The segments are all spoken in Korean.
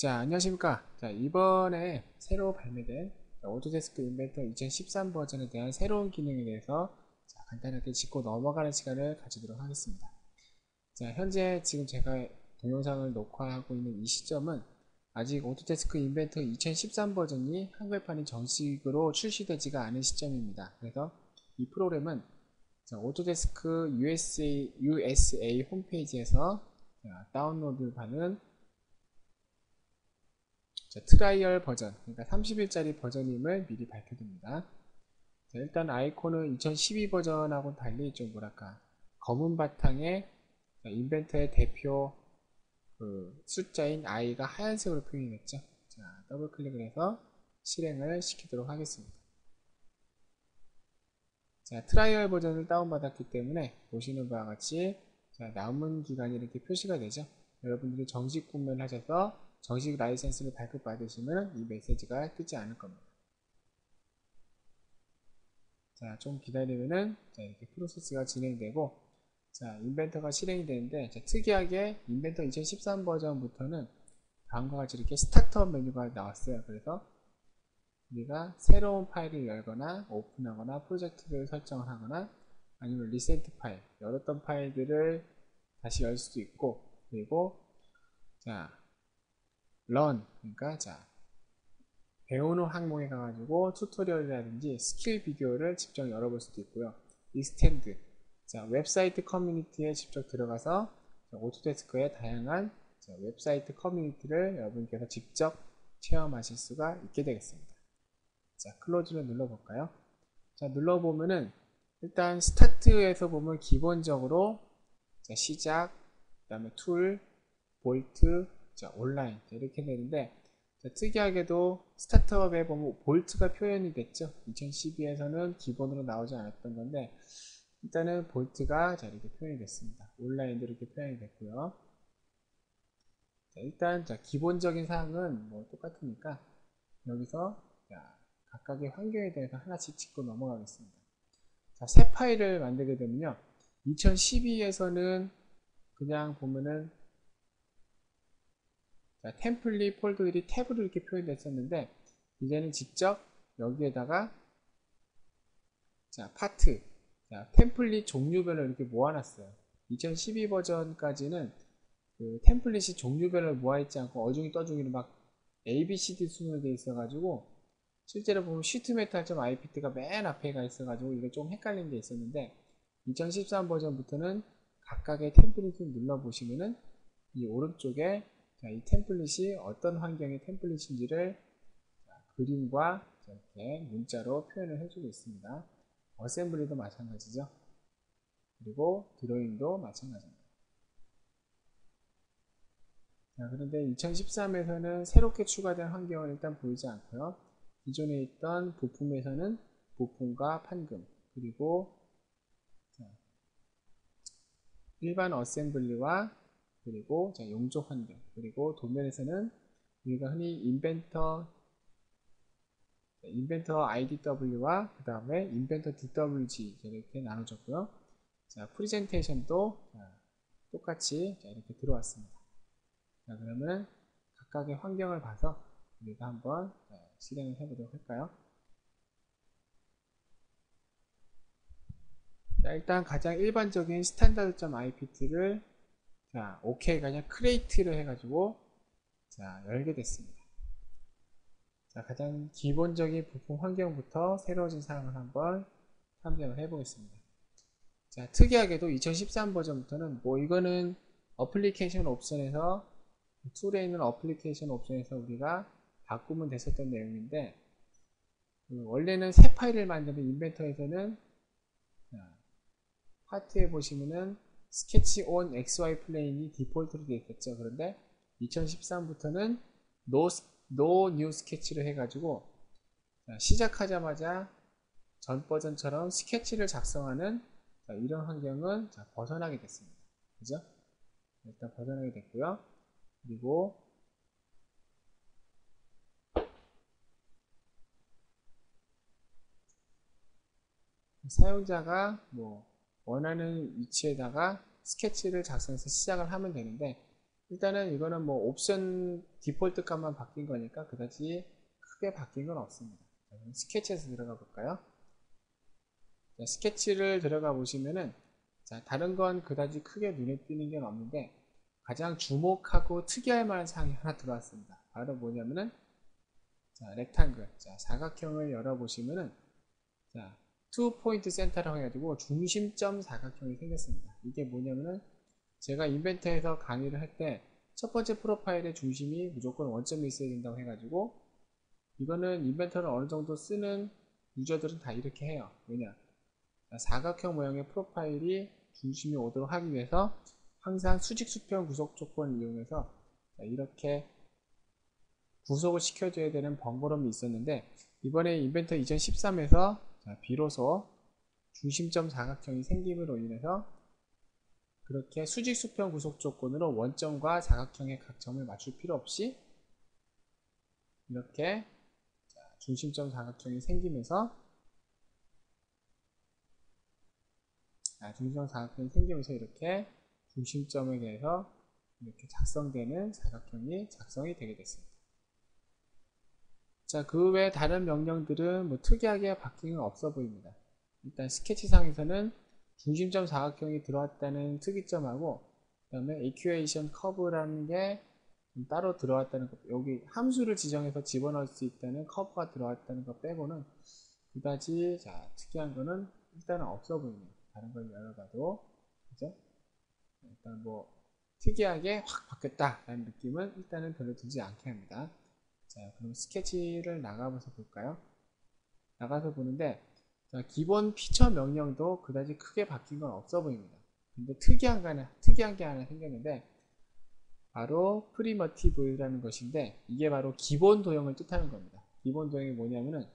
자, 안녕하십니까. 자, 이번에 새로 발매된 오토데스크 인벤터 2013 버전에 대한 새로운 기능에 대해서 자, 간단하게 짚고 넘어가는 시간을 가지도록 하겠습니다. 자, 현재 지금 제가 동영상을 녹화하고 있는 이 시점은 아직 오토데스크 인벤터 2013 버전이 한글판이 정식으로 출시되지가 않은 시점입니다. 그래서 이 프로그램은 자, 오토데스크 USA, USA 홈페이지에서 자, 다운로드를 받는 자, 트라이얼 버전, 그러니까 30일짜리 버전임을 미리 밝혀둡니다. 자, 일단 아이콘은 2012 버전하고 달리 좀 뭐랄까 검은 바탕에 인벤터의 대표 그 숫자인 i가 하얀색으로 표현이 됐죠. 자, 더블 클릭을 해서 실행을 시키도록 하겠습니다. 자, 트라이얼 버전을 다운받았기 때문에 보시는 바와 같이 자, 남은 기간이 이렇게 표시가 되죠. 여러분들이 정식 구매를 하셔서 정식 라이센스를 발급받으시면 이 메시지가 뜨지 않을 겁니다. 자, 좀 기다리면은 자, 이렇게 프로세스가 진행되고 자, 인벤터가 실행이 되는데 자, 특이하게 인벤터 2013 버전부터는 다음과 같이 이렇게 스타트업 메뉴가 나왔어요. 그래서 우리가 새로운 파일을 열거나 오픈하거나 프로젝트를 설정을 하거나 아니면 리센트 파일, 열었던 파일들을 다시 열 수도 있고 그리고 자 run 그러니까 자 배우는 항목에 가가지고 튜토리얼이라든지 스킬 비디오를 직접 열어볼 수도 있고요. 익스텐드 자 웹사이트 커뮤니티에 직접 들어가서 오토데스크의 다양한 자, 웹사이트 커뮤니티를 여러분께서 직접 체험하실 수가 있게 되겠습니다. 자 클로즈를 눌러볼까요? 자 눌러보면은 일단 스타트에서 보면 기본적으로 자, 시작 그 다음에 툴 볼트 자, 온라인. 이렇게 되는데 자, 특이하게도 스타트업에 보면 볼트가 표현이 됐죠. 2012에서는 기본으로 나오지 않았던 건데 일단은 볼트가 자, 이렇게 표현이 됐습니다. 온라인도 이렇게 표현이 됐고요. 자, 일단 자, 기본적인 사항은 뭐 똑같으니까 여기서 자, 각각의 환경에 대해서 하나씩 짚고 넘어가겠습니다. 자, 새 파일을 만들게 되면요. 2012에서는 그냥 보면은 자, 템플릿 폴더들이 탭으로 이렇게 표현됐었는데 이제는 직접 여기에다가 자 파트 자, 템플릿 종류별로 이렇게 모아놨어요. 2012 버전까지는 그 템플릿이 종류별로 모아있지 않고 어중이 떠중이로 막 ABCD 순으로 되어 있어가지고 실제로 보면 시트메탈.ipt가 맨 앞에 가 있어가지고 이게 좀 헷갈린 게 있었는데 2013 버전부터는 각각의 템플릿을 눌러보시면은 이 오른쪽에 자, 이 템플릿이 어떤 환경의 템플릿인지를 자, 그림과 이렇게 문자로 표현을 해주고 있습니다. 어셈블리도 마찬가지죠. 그리고 드로잉도 마찬가지입니다. 자, 그런데 2013에서는 새롭게 추가된 환경은 일단 보이지 않고요. 기존에 있던 부품에서는 부품과 판금 그리고 자, 일반 어셈블리와 그리고 자, 용접 환경 그리고 도면에서는 우리가 흔히 인벤터 인벤터 IDW와 그 다음에 인벤터 DWG 이렇게 나눠졌고요. 자 프리젠테이션도 자, 똑같이 자, 이렇게 들어왔습니다. 자 그러면 각각의 환경을 봐서 우리가 한번 자, 실행을 해보도록 할까요? 자 일단 가장 일반적인 스탠다드.ipt를 자, 오케이가 아니라 크레이트를 해가지고 자, 열게 됐습니다. 자, 가장 기본적인 부품 환경부터 새로워진 사항을 한번 탐정을 해보겠습니다. 자, 특이하게도 2013 버전부터는 뭐 이거는 어플리케이션 옵션에서 툴에 있는 어플리케이션 옵션에서 우리가 바꾸면 됐었던 내용인데 그 원래는 새 파일을 만드는 인벤터에서는 자, 파트에 보시면은 스케치 온 XY 플레인이 디폴트로 되어 있었죠. 그런데 2013부터는 no, no new sketch를 해가지고 시작하자마자 전 버전처럼 스케치를 작성하는 이런 환경은 벗어나게 됐습니다. 그죠? 일단 벗어나게 됐고요. 그리고 사용자가 뭐 원하는 위치에다가 스케치를 작성해서 시작을 하면 되는데 일단은 이거는 뭐 옵션 디폴트 값만 바뀐 거니까 그다지 크게 바뀐 건 없습니다. 스케치에서 들어가 볼까요? 자, 스케치를 들어가 보시면은 자, 다른 건 그다지 크게 눈에 띄는 게 없는데 가장 주목하고 특이할 만한 사항이 하나 들어왔습니다. 바로 뭐냐면은 자, 렉탱글. 자, 사각형을 열어 보시면은 자, 투 포인트 센터라고 해가지고 중심점 사각형이 생겼습니다. 이게 뭐냐면은 제가 인벤터에서 강의를 할 때 첫 번째 프로파일의 중심이 무조건 원점에 있어야 된다고 해가지고 이거는 인벤터를 어느 정도 쓰는 유저들은 다 이렇게 해요. 왜냐? 사각형 모양의 프로파일이 중심이 오도록 하기 위해서 항상 수직 수평 구속 조건을 이용해서 이렇게 구속을 시켜줘야 되는 번거로움이 있었는데 이번에 인벤터 2013에서 비로소 중심점 사각형이 생김으로 인해서 그렇게 수직 수평 구속 조건으로 원점과 사각형의 각 점을 맞출 필요 없이 이렇게 중심점 사각형이 생기면서 아, 중심점 사각형이 생기면서 이렇게 중심점에 대해서 이렇게 작성되는 사각형이 작성이 되게 됐습니다. 자, 그 외 다른 명령들은 뭐 특이하게 바뀐 건 없어 보입니다. 일단 스케치상에서는 중심점 사각형이 들어왔다는 특이점하고 그 다음에 equation curve라는 게 따로 들어왔다는 것 여기 함수를 지정해서 집어넣을 수 있다는 커브가 들어왔다는 것 빼고는 그다지 자 특이한 거는 일단은 없어 보입니다. 다른 걸 열어봐도 그죠? 일단 뭐 특이하게 확 바뀌었다라는 느낌은 일단은 별로 들지 않게 합니다. 자, 그럼 스케치를 나가봐서 볼까요? 나가서 보는데 자, 기본 피처 명령도 그다지 크게 바뀐 건 없어 보입니다. 근데 특이한 게 하나, 특이한 게 하나 생겼는데 바로 프리머티브라는 것인데 이게 바로 기본 도형을 뜻하는 겁니다. 기본 도형이 뭐냐면은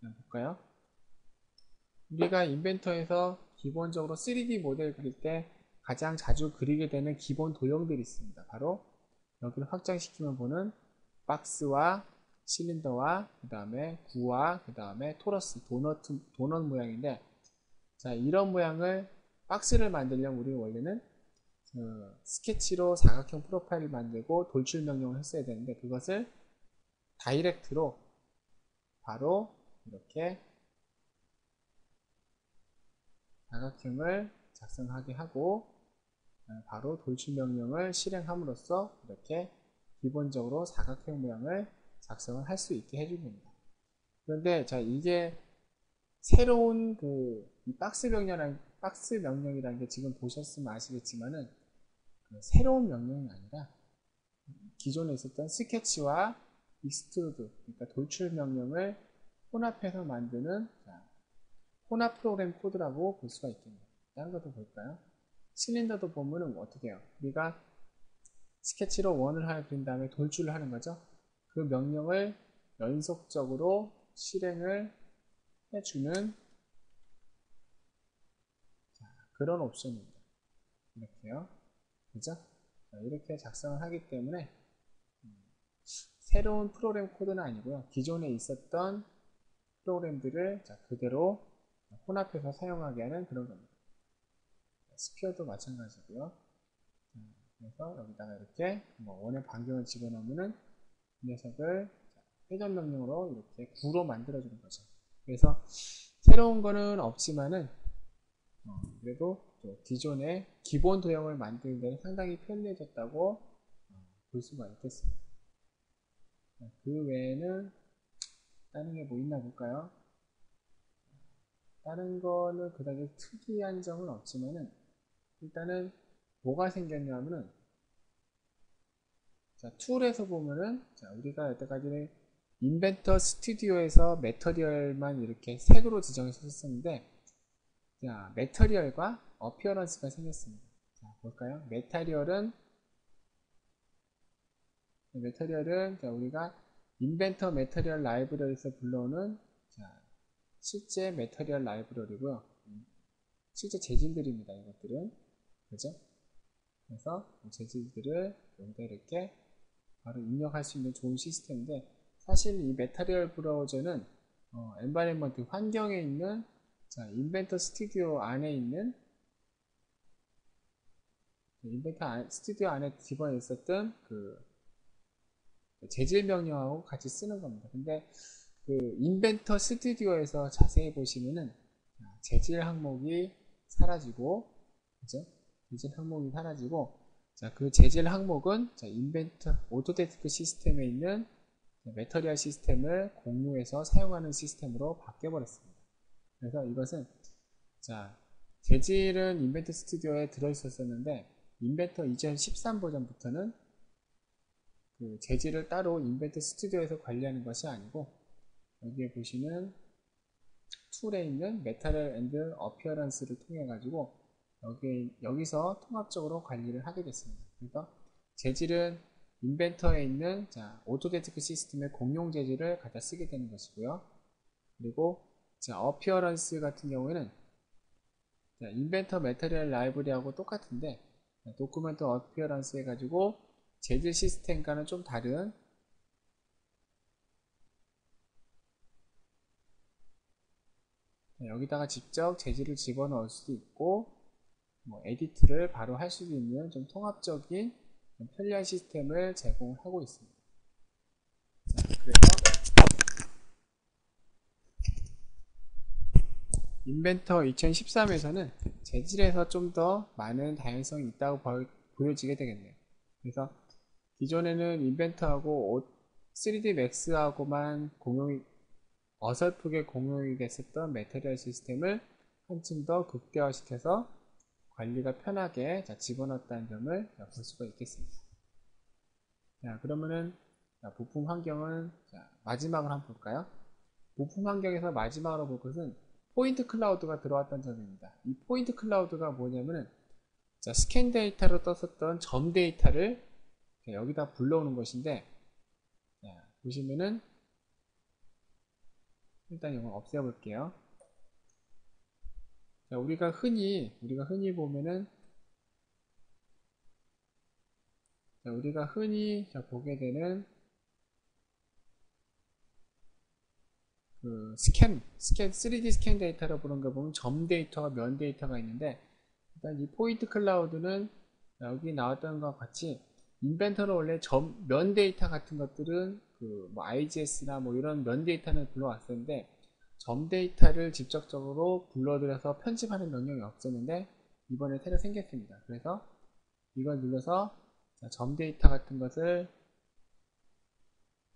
볼까요? 우리가 인벤터에서 기본적으로 3D 모델 그릴 때 가장 자주 그리게 되는 기본 도형들이 있습니다. 바로 여기를 확장시키면 보는 박스와 실린더와 그 다음에 구와 그 다음에 토러스 도넛 도넛 모양인데 자 이런 모양을 박스를 만들려면 우리 원래는 그 스케치로 사각형 프로파일을 만들고 돌출 명령을 했어야 되는데 그것을 다이렉트로 바로 이렇게 사각형을 작성하게 하고 바로 돌출 명령을 실행함으로써 이렇게 기본적으로 사각형 모양을 작성을 할 수 있게 해줍니다. 그런데 자 이게 새로운 그 박스 명령이란 박스 명령이라는 게 지금 보셨으면 아시겠지만은 그 새로운 명령이 아니라 기존에 있었던 스케치와 익스트루드 그러니까 돌출 명령을 혼합해서 만드는 자, 혼합 프로그램 코드라고 볼 수가 있겠네요. 다른 것도 볼까요? 실린더도 보면은 어떻게 해요? 우리가 스케치로 원을 하나 그린 다음에 돌출을 하는 거죠. 그 명령을 연속적으로 실행을 해주는 그런 옵션입니다. 이렇게요. 그죠? 이렇게 작성을 하기 때문에 음, 새로운 프로그램 코드는 아니고요. 기존에 있었던 프로그램들을 그대로 혼합해서 사용하게 하는 그런 겁니다. 스피어도 마찬가지고요. 그래서 여기다가 이렇게 뭐 원의 반경을 집어넣으면은 이 녀석을 회전 명령으로 이렇게 구로 만들어주는 거죠. 그래서 새로운 거는 없지만은 어, 그래도 기존의 기본 도형을 만드는 데는 상당히 편리해졌다고 어, 볼 수가 있겠습니다. 그 외에는 다른 게 뭐 있나 볼까요? 다른 거는 그다지 특이한 점은 없지만은 일단은 뭐가 생겼냐면은 자, 툴에서 보면은 자, 우리가 여태까지는 인벤터 스튜디오에서 메터리얼만 이렇게 색으로 지정해서 썼었는데 자, 메터리얼과 어피어런스가 생겼습니다. 자, 볼까요? 메터리얼은 메터리얼은 자, 우리가 인벤터 메터리얼 라이브러리에서 불러오는 자, 실제 메터리얼 라이브러리고요. 실제 재질들입니다. 이것들은 그죠? 그래서 재질들을 여기다 이렇게 바로 입력할 수 있는 좋은 시스템인데 사실 이 메타리얼 브라우저는 어, 엔바이먼트 환경에 있는 자, 인벤터 스튜디오 안에 있는 인벤터 안- 스튜디오 안에 집어에 있었던 그 재질 명령하고 같이 쓰는 겁니다. 근데 그 인벤터 스튜디오에서 자세히 보시면은 자, 재질 항목이 사라지고 그죠? 재질 항목이 사라지고 자, 그 재질 항목은 자, 인벤터 오토데스크 시스템에 있는 메터리얼 시스템을 공유해서 사용하는 시스템으로 바뀌어 버렸습니다. 그래서 이것은 자, 재질은 인벤터 스튜디오에 들어 있었었는데 인벤터 2013 버전부터는 그 재질을 따로 인벤터 스튜디오에서 관리하는 것이 아니고 여기에 보시는 툴에 있는 메탈 앤드 어피어런스를 통해 가지고 여기 여기서 통합적으로 관리를 하게 됐습니다. 그래서 재질은 인벤터에 있는 자, 오토데스크 시스템의 공용 재질을 갖다 쓰게 되는 것이고요. 그리고 자, 어피어런스 같은 경우에는 자, 인벤터 메터리얼 라이브리하고 똑같은데 자, 도큐멘트 어피어런스 해가지고 재질 시스템과는 좀 다른 자, 여기다가 직접 재질을 집어넣을 수도 있고 뭐 에디트를 바로 할 수도 있는 좀 통합적인 좀 편리한 시스템을 제공하고 있습니다. 자, 그래서 인벤터 2013에서는 재질에서 좀 더 많은 다양성이 있다고 보- 보여지게 되겠네요. 그래서 기존에는 인벤터하고 3D 맥스하고만 공용이 어설프게 공용이 됐었던 메테리얼 시스템을 한층 더 극대화시켜서 관리가 편하게 자, 집어넣었다는 점을 자, 볼 수가 있겠습니다. 자, 그러면은 자, 부품 환경은 자, 마지막으로 한번 볼까요? 부품 환경에서 마지막으로 볼 것은 포인트 클라우드가 들어왔다는 점입니다. 이 포인트 클라우드가 뭐냐면은 자, 스캔 데이터로 떴었던 점 데이터를 자, 여기다 불러오는 것인데 자, 보시면은 일단 이걸 없애볼게요. 자, 우리가 흔히 우리가 흔히 보면은 자, 우리가 흔히 자, 보게 되는 그 스캔, 스캔, 3D 스캔 데이터로 보는 거 보면 점 데이터와 면 데이터가 있는데 일단 이 포인트 클라우드는 여기 나왔던 것과 같이 인벤터는 원래 점, 면 데이터 같은 것들은 그 뭐 IGS나 뭐 이런 면 데이터는 불러왔었는데 점 데이터를 직접적으로 불러들여서 편집하는 명령이 없었는데 이번에 새로 생겼습니다. 그래서 이걸 눌러서 자, 점 데이터 같은 것을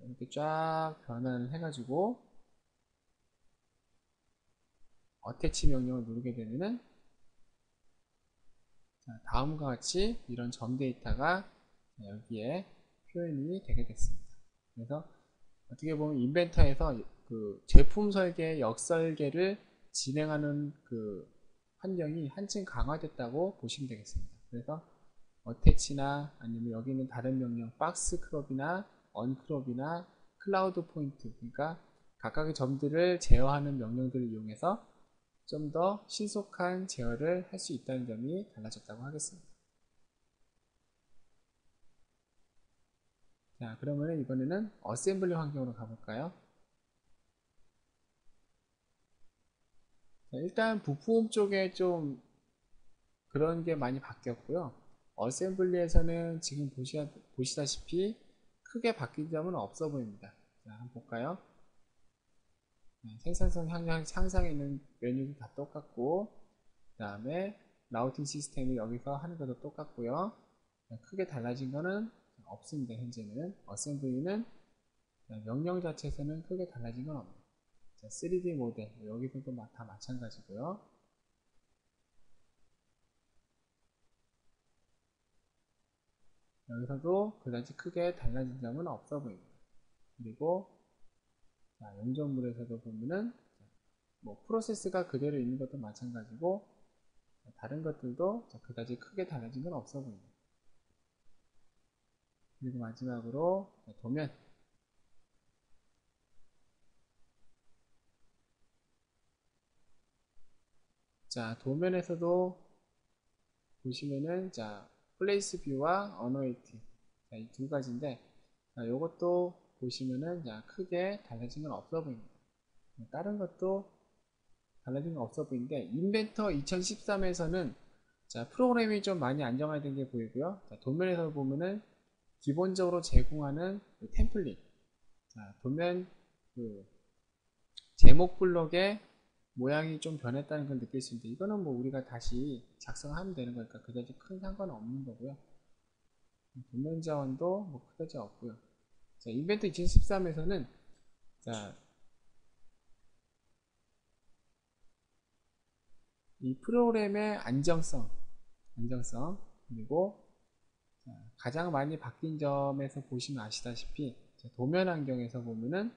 이렇게 쫙 변환을 해가지고 어태치 명령을 누르게 되면은 자, 다음과 같이 이런 점 데이터가 여기에 표현이 되게 됐습니다. 그래서 어떻게 보면 인벤터에서 그 제품 설계, 역설계를 진행하는 그 환경이 한층 강화됐다고 보시면 되겠습니다. 그래서 어태치나 아니면 여기 있는 다른 명령, 박스 크롭이나 언크롭이나 클라우드 포인트, 그러니까 각각의 점들을 제어하는 명령들을 이용해서 좀 더 신속한 제어를 할 수 있다는 점이 달라졌다고 하겠습니다. 자, 그러면 이번에는 어셈블리 환경으로 가볼까요? 자, 일단 부품 쪽에 좀 그런 게 많이 바뀌었고요. 어셈블리에서는 지금 보시다, 보시다시피 크게 바뀐 점은 없어 보입니다. 자, 한번 볼까요? 네, 생산성 향상, 향상에 있는 메뉴도 다 똑같고 그 다음에 라우팅 시스템이 여기서 하는 것도 똑같고요. 자, 크게 달라진 거는 없습니다. 현재는 어셈블리는 명령 자체에서는 크게 달라진 건 없네요. 자, 3D 모델 여기서도 마- 다 마찬가지고요. 여기서도 그다지 크게 달라진 점은 없어 보입니다. 그리고 자, 용접물에서도 보면은 뭐 프로세스가 그대로 있는 것도 마찬가지고 자, 다른 것들도 자, 그다지 크게 달라진 건 없어 보입니다. 그리고 마지막으로 자, 도면 자 도면에서도 보시면은 자 플레이스 뷰와 어노이트 이 두 가지인데 자, 요것도 보시면은 자, 크게 달라진 건 없어 보입니다. 다른 것도 달라진 건 없어 보이는데 인벤터 2013에서는 자, 프로그램이 좀 많이 안정화된 게 보이고요. 자, 도면에서 보면은 기본적으로 제공하는 그 템플릿. 자, 도면 그 제목 블록의 모양이 좀 변했다는 걸 느낄 수 있는데 이거는 뭐 우리가 다시 작성하면 되는 거니까 그다지 큰 상관은 없는 거고요. 도면 자원도 뭐 그다지 없고요. 자, 인벤트 2013에서는 자, 이 프로그램의 안정성, 안정성 그리고 자, 가장 많이 바뀐 점에서 보시면 아시다시피 자, 도면 환경에서 보면은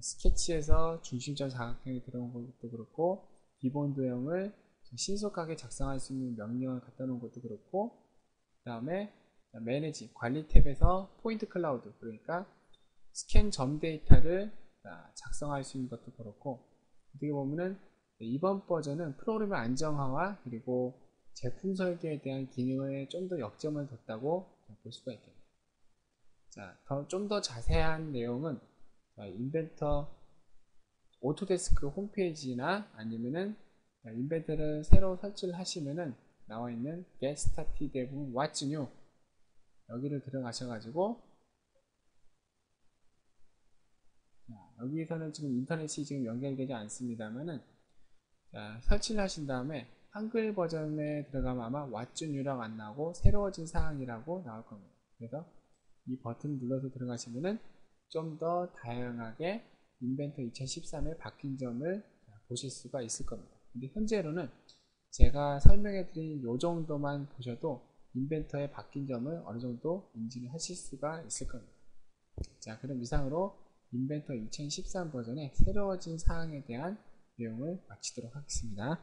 스케치에서 중심점 사각형이 들어온 것도 그렇고 기본 도형을 신속하게 작성할 수 있는 명령을 갖다 놓은 것도 그렇고 그 다음에 매니지 관리 탭에서 포인트 클라우드 그러니까 스캔 점 데이터를 작성할 수 있는 것도 그렇고 어떻게 보면은 이번 버전은 프로그램의 안정화와 그리고 제품 설계에 대한 기능에 좀 더 역점을 뒀다고 볼 수가 있겠네요. 자, 좀더 자세한 내용은 인벤터 오토데스크 홈페이지나 아니면은 인벤터를 새로 설치를 하시면은 나와 있는 Get Started What's New 여기를 들어가셔가지고 여기서는 지금 인터넷이 지금 연결되지 않습니다만은 설치를 하신 다음에 한글 버전에 들어가면 아마 What's New라고 안 나오고 새로워진 사항이라고 나올 겁니다. 그래서 이 버튼 눌러서 들어가시면은 좀 더 다양하게 인벤터 2013에 바뀐 점을 보실 수가 있을 겁니다. 근데 현재로는 제가 설명해 드린 요 정도만 보셔도 인벤터에 바뀐 점을 어느 정도 인지를 하실 수가 있을 겁니다. 자, 그럼 이상으로 인벤터 2013 버전의 새로워진 사항에 대한 내용을 마치도록 하겠습니다.